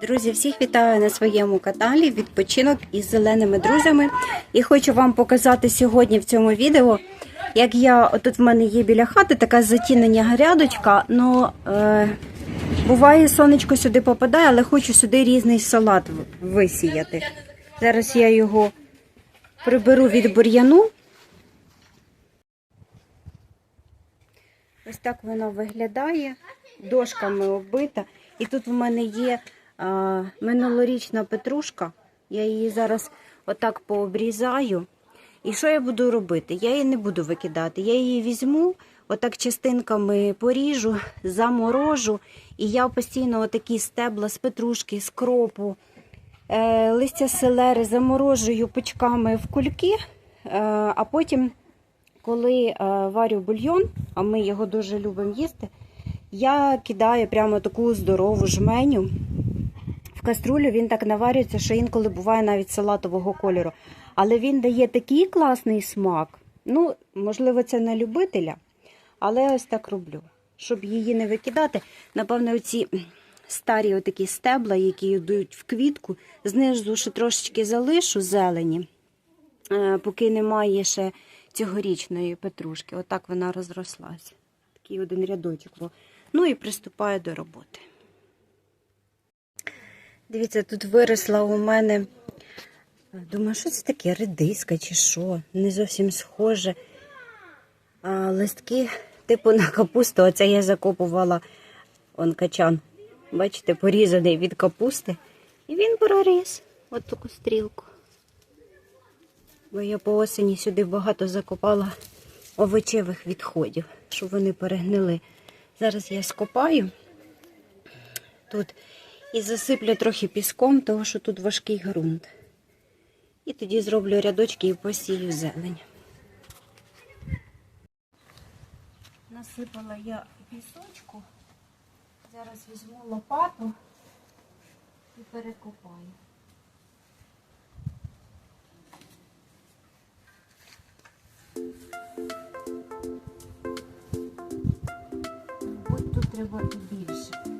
Друзі, всіх вітаю на своєму каналі Відпочинок із зеленими друзями. І хочу вам показати сьогодні в цьому відео, як я отут в мене є біля хати така затінення грядочка. Ну е, буває, сонечко сюди попадає, але хочу сюди різний салат висіяти. Зараз я його приберу від бур'яну. Ось так воно виглядає, дошками оббита. І тут в мене є минулорічна петрушка. Я її зараз отак пообрізаю. І що я буду робити? Я її не буду викидати. Я її візьму, отак частинками поріжу, заморожу. І я постійно отакі стебла з петрушки, з кропу, е, листя селери заморожую пучками в кульки, е, а потім коли е, варю бульйон, а ми його дуже любимо їсти, я кидаю прямо таку здорову жменю. Каструлю він так наварюється, що інколи буває навіть салатового кольору. Але він дає такий класний смак. Ну, можливо, це не любителя, але ось так роблю. Щоб її не викидати, напевно, оці старі отакі стебла, які йдуть в квітку, знизу ще трошечки залишу зелені е, поки немає ще цьогорічної петрушки. Отак вона розрослася. Такий один рядочок. Ну і приступаю до роботи. Дивіться, тут виросла у мене. Думаю, що це таке редиска чи що? Не зовсім схоже. А листки, типу на капусту, оце я закопувала он качан. Бачите, порізаний від капусти. І він проріс. От таку стрілку. Бо я по осені сюди багато закопала овочевих відходів, щоб вони перегнили. Зараз я скопаю тут і засиплю трохи піском, тому що тут важкий ґрунт. І тоді зроблю рядочки і посію зелень. Насипала я пісочку. Зараз візьму лопату і перекопаю. Мабуть, тут треба і більше.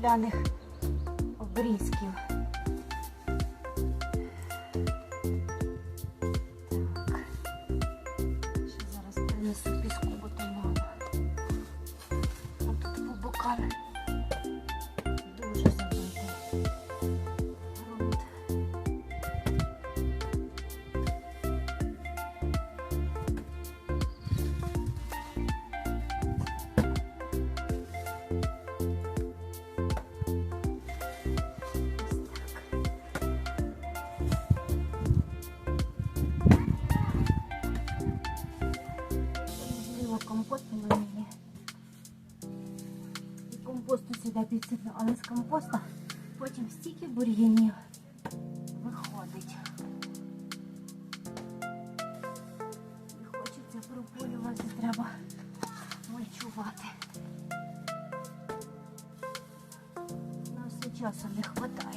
З картопляних обрізків. Ще зараз принесу піску, бо то мало. Тут був бокам компосту сюди але з компоста потім стільки бур'янів виходить. І хочеться прополювати, треба мульчувати. На все часу не вистачає.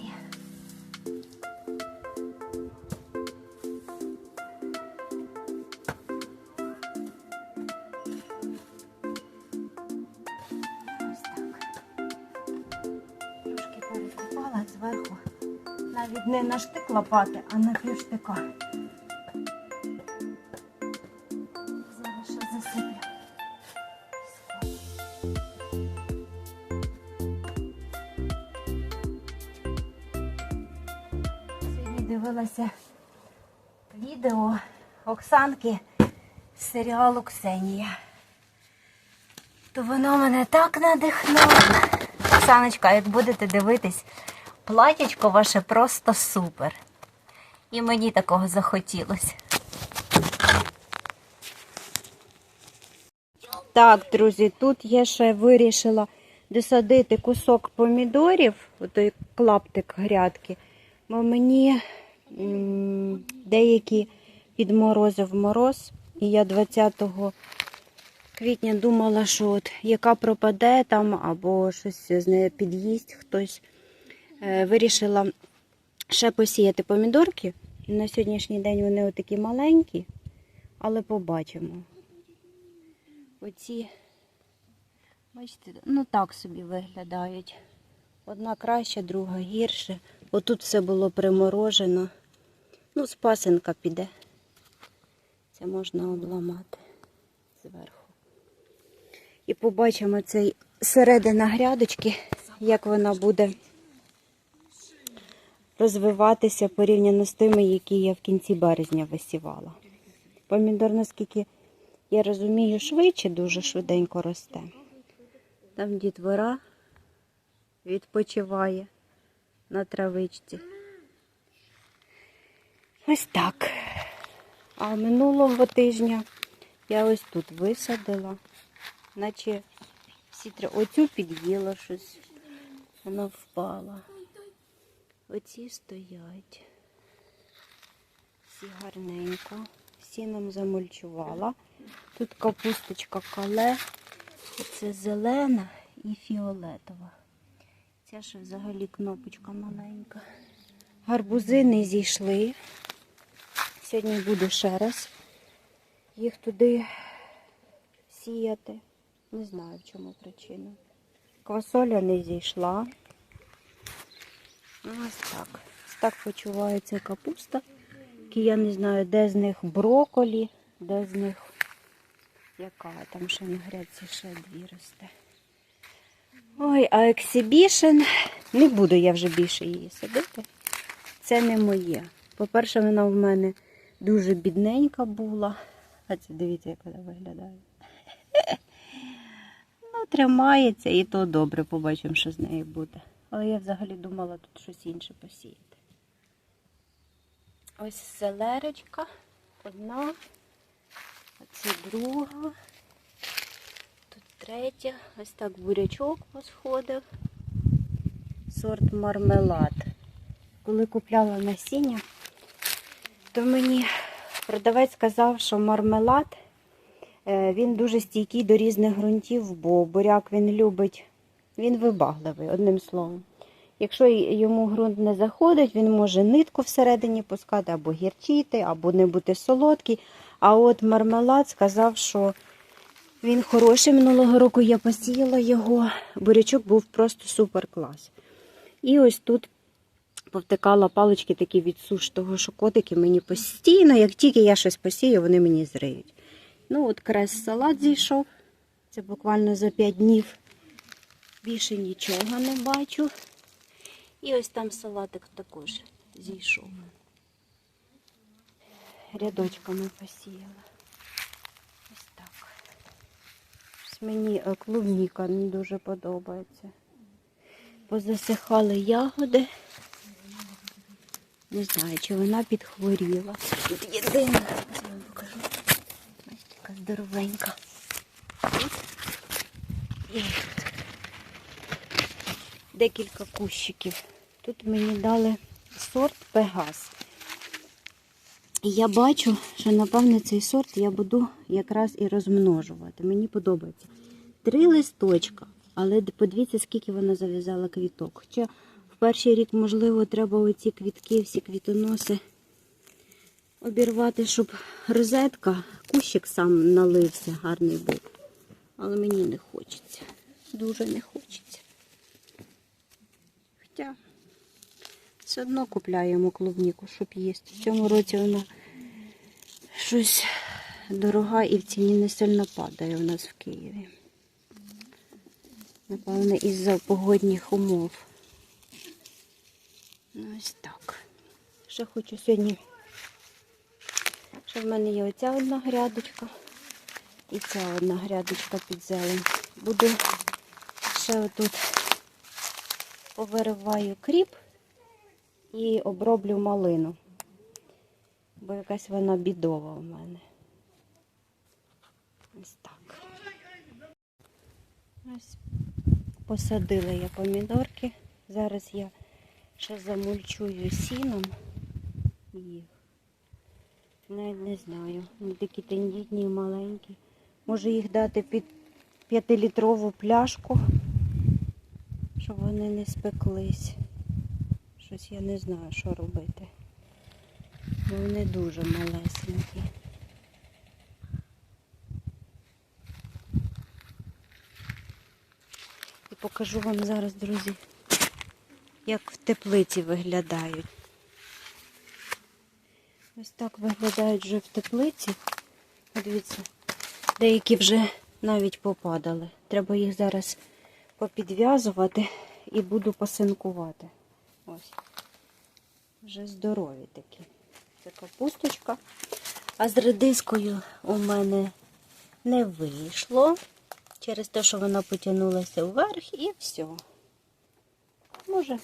Навіть не на штик лопати, а на півштика. Зараз ще. Сьогодні дивилася відео Оксанки з серіалу Ксенія то воно мене так надихнуло. Оксаночка, як будете дивитись, платячко ваше просто супер. І мені такого захотілося. Так, друзі, тут я ще вирішила досадити кусок помідорів, отой клаптик грядки, бо мені деякі підморозив мороз, і я 20 квітня думала, що от яка пропаде там, або щось з нею під'їсть хтось. Е, Вирішила ще посіяти помідорки. На сьогоднішній день вони отакі маленькі, але побачимо. Оці, бачите, ну так собі виглядають. Одна краще, друга гірше. Отут все було приморожено. Ну, спасенка піде. Це можна обламати зверху. І побачимо цей середина грядочки, як вона буде розвиватися порівняно з тими, які я в кінці березня висівала. Помідор, наскільки я розумію, швидше дуже швиденько росте. Там дітвора відпочиває на травичці. Ось так. А минулого тижня я ось тут висадила, наче всі. Оцю під'їла щось, вона впала. Оці стоять. Всі гарненько. Сіном замульчувала. Тут капусточка кале. Це зелена і фіолетова. Ця ще взагалі кнопочка маленька. Гарбузи не зійшли. Сьогодні буду ще раз їх туди сіяти. Не знаю, в чому причина. Квасоля не зійшла. Ось так. Ось так почувається капуста. Я не знаю, де з них броколі, де з них яка там ще на грядці ще дві росте. Ой, а ексибішн, не буду я вже більше її садити. Це не моє. По-перше, вона в мене дуже бідненька була. А це дивіться, як вона виглядає. Ну, тримається і то добре, побачимо, що з нею буде. Але я взагалі думала тут щось інше посіяти. Ось селерочка одна, оце друга, тут третя. Ось так бурячок посходив. Сорт мармелад. Коли купляла насіння, то мені продавець сказав, що мармелад е, він дуже стійкий до різних ґрунтів, бо буряк він любить, він вибагливий, одним словом. Якщо йому ґрунт не заходить, він може нитку всередині пускати, або гірчити, або не бути солодкий. А от мармелад сказав, що він хороший. Минулого року я посіяла його. Бурячок був просто супер клас. І ось тут повтикала палички такі від суш, того, що котики мені постійно, як тільки я щось посію, вони мені зриють. Ну, от крес салат зійшов. Це буквально за 5 днів. Більше нічого не бачу. І ось там салатик також зійшов. Рядочками посіяла. Ось так. Ось Мені е, клубніка не дуже подобається. Позасихали ягоди. Не знаю, чи вона підхворіла. Тут єдина. Бачите, яка здоровенька. І тут. Декілька кущиків. Тут мені дали сорт Пегас. І я бачу, що напевне цей сорт я буду якраз і розмножувати. Мені подобається. Три листочка, але подивіться, скільки вона зав'язала квіток. Хоча в перший рік, можливо, треба оці квітки, всі квітоноси обірвати, щоб розетка, кущик сам налився, гарний був. Але мені не хочеться. Дуже не хочеться. Хоча все одно купляємо клубніку, щоб їсти. В цьому році вона щось дорога і в ціні не сильно падає у нас в Києві. Напевно, із-за погодних умов. Ну, ось так. Ще хочу сьогодні. Ще в мене є оця одна грядочка і ця одна грядочка під зелень. Буду ще отут повириваю кріп і оброблю малину. Бо якась вона бідова у мене. Ось так. Ось посадила я помідорки. Зараз я ще замульчую сіном їх. Навіть не знаю. Вони такі тендітні і маленькі. Може їх дати під п'ятилітрову пляшку, щоб вони не спеклись. Щось я не знаю, що робити. Бо вони дуже малесенькі. І покажу вам зараз, друзі, як в теплиці виглядають. Ось так виглядають вже в теплиці. Дивіться, деякі вже навіть попадали. Треба їх зараз попідв'язувати і буду посинкувати. Ось. Вже здорові такі. Це капусточка. А з редискою у мене не вийшло. Через те, що вона потягнулася вверх і все. Може,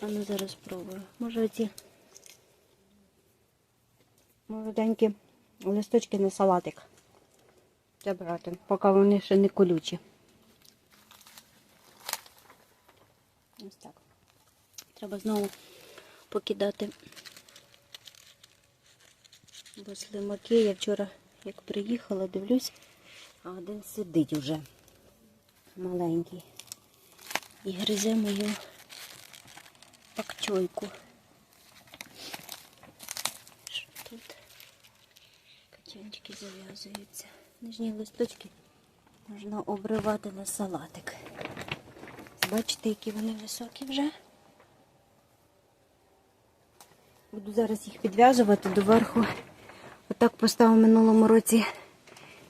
а ну зараз спробую. Може оці молоденькі листочки на салатик забрати, поки вони ще не колючі. Ось так. Треба знову покидати бо слимаки. Я вчора, як приїхала, дивлюсь, а один сидить уже маленький. І гризе мою пакчойку. Тут? Качанчики зав'язуються. Нижні листочки можна обривати на салатик. Бачите, які вони високі вже. Буду зараз їх підв'язувати доверху. Отак поставив минулому році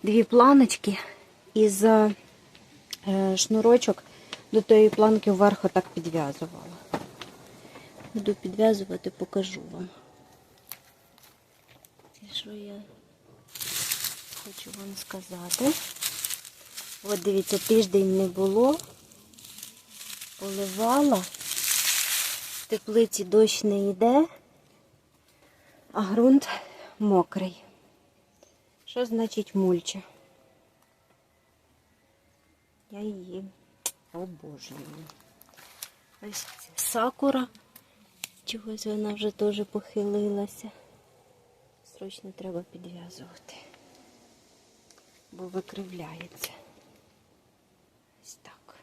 дві планочки і за е, шнурочок до тої планки вверх отак підв'язувала. Буду підв'язувати, покажу вам. Що я хочу вам сказати. От дивіться, тиждень не було, поливала, в теплиці дощ не йде, а ґрунт мокрий. Що значить мульча? Я її обожнюю. Ось сакура. Чогось вона вже теж похилилася. Срочно треба підв'язувати, бо викривляється. Ось так.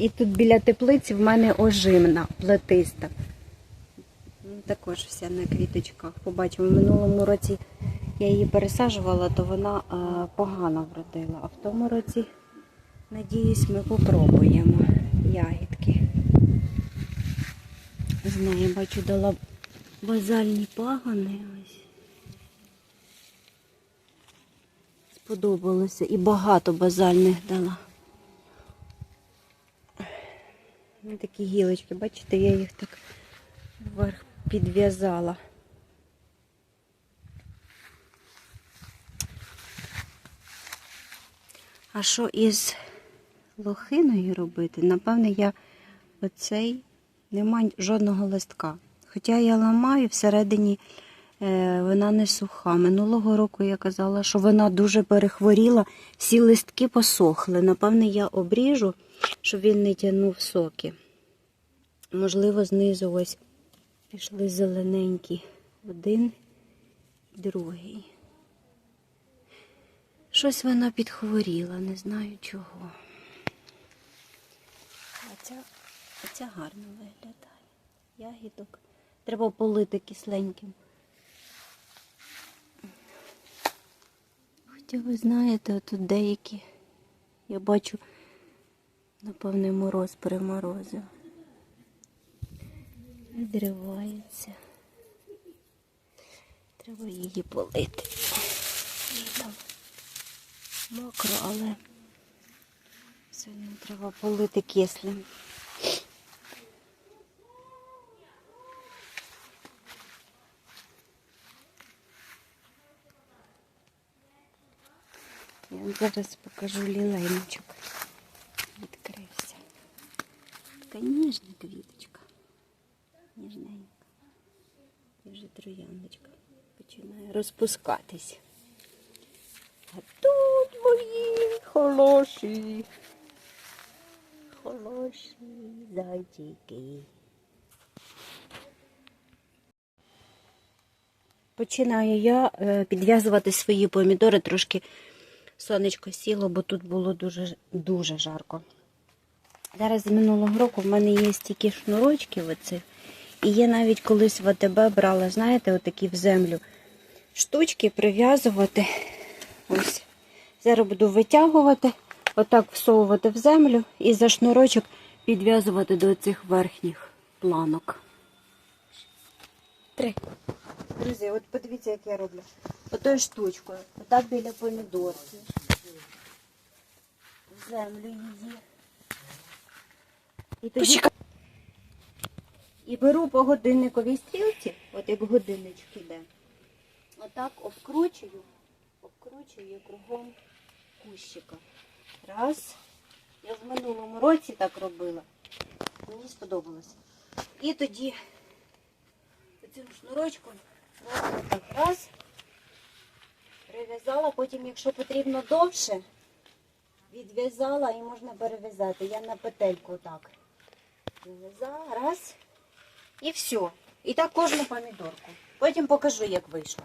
І тут біля теплиці в мене ожимна, плетиста. Ну, Також вся на квіточках. Побачимо, в минулому році я її пересаджувала, то вона е, погано вродила. А в тому році, надіюсь, ми попробуємо ягідки. З неї, бачу, дала базальні пагони. Ось. Сподобалося. І багато базальних дала. Такі гілочки, бачите, я їх так вверх підв'язала. А що із лохиною робити? Напевне, я оцей нема жодного листка. Хоча я ламаю, всередині е, вона не суха. Минулого року я казала, що вона дуже перехворіла, всі листки посохли. Напевне, я обріжу, щоб він не тягнув соки. Можливо, знизу ось пішли зелененькі. Один, другий. Щось вона підхворіла, не знаю чого. А ця, а ця гарно виглядає. Ягідок. Треба полити кисленьким. Хоча ви знаєте, тут деякі, я бачу, напевне, мороз переморозив. Відривається. Треба її полити. Вже там мокро, але одно треба полити кислим. Я вам зараз покажу лілейничок. Відкрився. Така ніжна квіточка. Ніжненька. І вже трояндочка починає розпускатись. А тут мої хороші. Хороші зайчики. починаю я е, підв'язувати свої помідори. Трошки сонечко сіло, бо тут було дуже, дуже жарко. Зараз з минулого року в мене є стільки шнурочків оцих. І я навіть колись в АТБ брала, знаєте, отакі в землю штучки прив'язувати. Ось. Зараз буду витягувати, отак всовувати в землю і за шнурочок підв'язувати до цих верхніх планок. Три. Друзі, от подивіться, як я роблю. Отою штучкою. Отак біля помідорки. Землю її. І тоді... І беру по годинниковій стрілці, от як годинничок іде. Отак обкручую, обкручую кругом кущика. Раз. Я в минулому році так робила. Мені сподобалось. І тоді цим шнурочком так раз. Прив'язала, потім, якщо потрібно довше, відв'язала і можна перев'язати. Я на петельку так. Прив'язала, раз. І все. І так кожну помідорку. Потім покажу, як вийшло.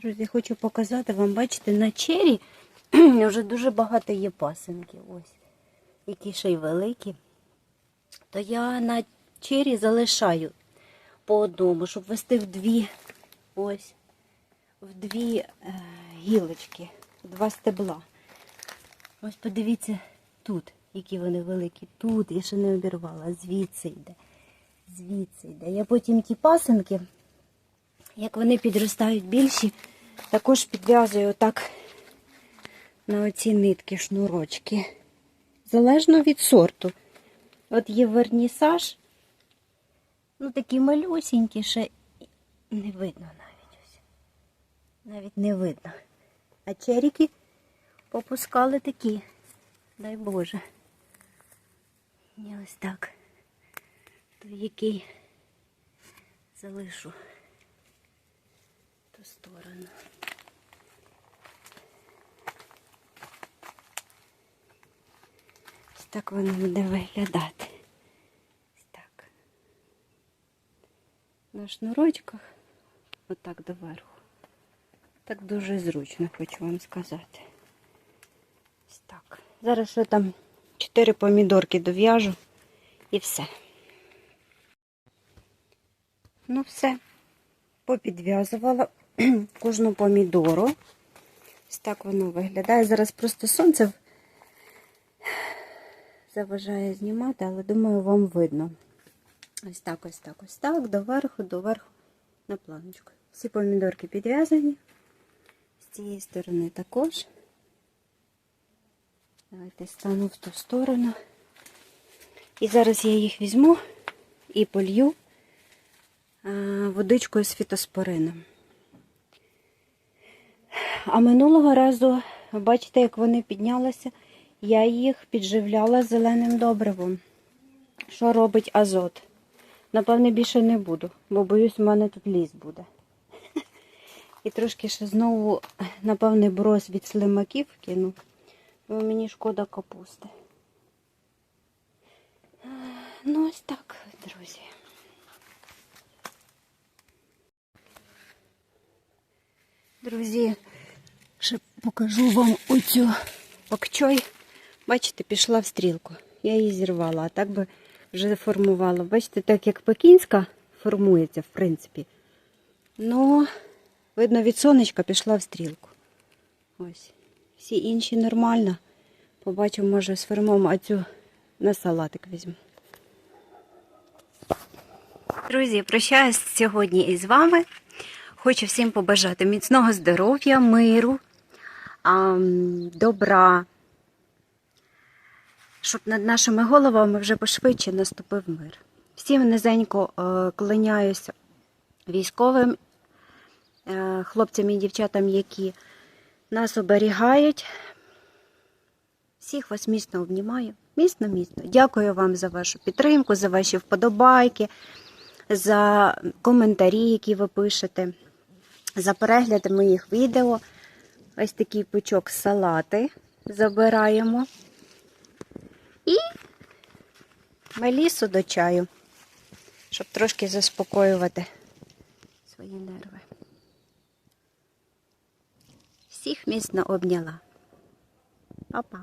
Друзі, хочу показати вам, бачите, на чері вже дуже багато є пасинків. Ось. Які ще й великі. То я на чері залишаю по одному, щоб вести в дві ось, в дві е, гілочки, два стебла. Ось подивіться тут, які вони великі. Тут я ще не обірвала, звідси йде. Звідси йде. Я потім ті пасинки, як вони підростають більші, також підв'язую отак на оці нитки, шнурочки. Залежно від сорту. От є вернісаж, ну такі малюсінькі, ще не видно навіть ось. Навіть не видно. А черіки попускали такі, дай Боже. І ось так. То який залишу ту сторону. Ось так воно буде виглядати. Ось так. На шнурочках, отак доверху. Так дуже зручно, хочу вам сказати. Ось так. Зараз ще там чотири помідорки дов'яжу і все. Ну, все. Попідв'язувала кожну помідору. Ось так воно виглядає. Зараз просто сонце заважає знімати, але думаю, вам видно. Ось так, ось так, ось так, доверху, доверху на планочку. Всі помідорки підв'язані. З цієї сторони також. Давайте стану в ту сторону. І зараз я їх візьму і полью водичкою з фітоспорином. А минулого разу, бачите, як вони піднялися, я їх підживляла зеленим добривом. Що робить азот? Напевне, більше не буду, бо боюсь, у мене тут ліс буде. І трошки ще знову, напевне, брос від слимаків кину, бо мені шкода капусти. Ну, ось так, друзі. Друзі, ще покажу вам оцю пакчой. Бачите, пішла в стрілку. Я її зірвала, а так би вже формувала. Бачите, так як пекінська формується, в принципі. Ну, видно, від сонечка пішла в стрілку. Ось. Всі інші нормально. Побачимо, може, сформуємо, а цю на салатик візьму. Друзі, прощаюсь сьогодні із вами. Хочу всім побажати міцного здоров'я, миру, добра, щоб над нашими головами вже пошвидше наступив мир. Всім низенько е, кланяюся військовим е, хлопцям і дівчатам, які нас оберігають. Всіх вас міцно обнімаю. Міцно, міцно. Дякую вам за вашу підтримку, за ваші вподобайки, за коментарі, які ви пишете, за перегляд моїх відео. Ось такий пучок салати забираємо. І мелісу до чаю. щоб трошки заспокоювати свої нерви. Всіх міцно обняла. Па-па.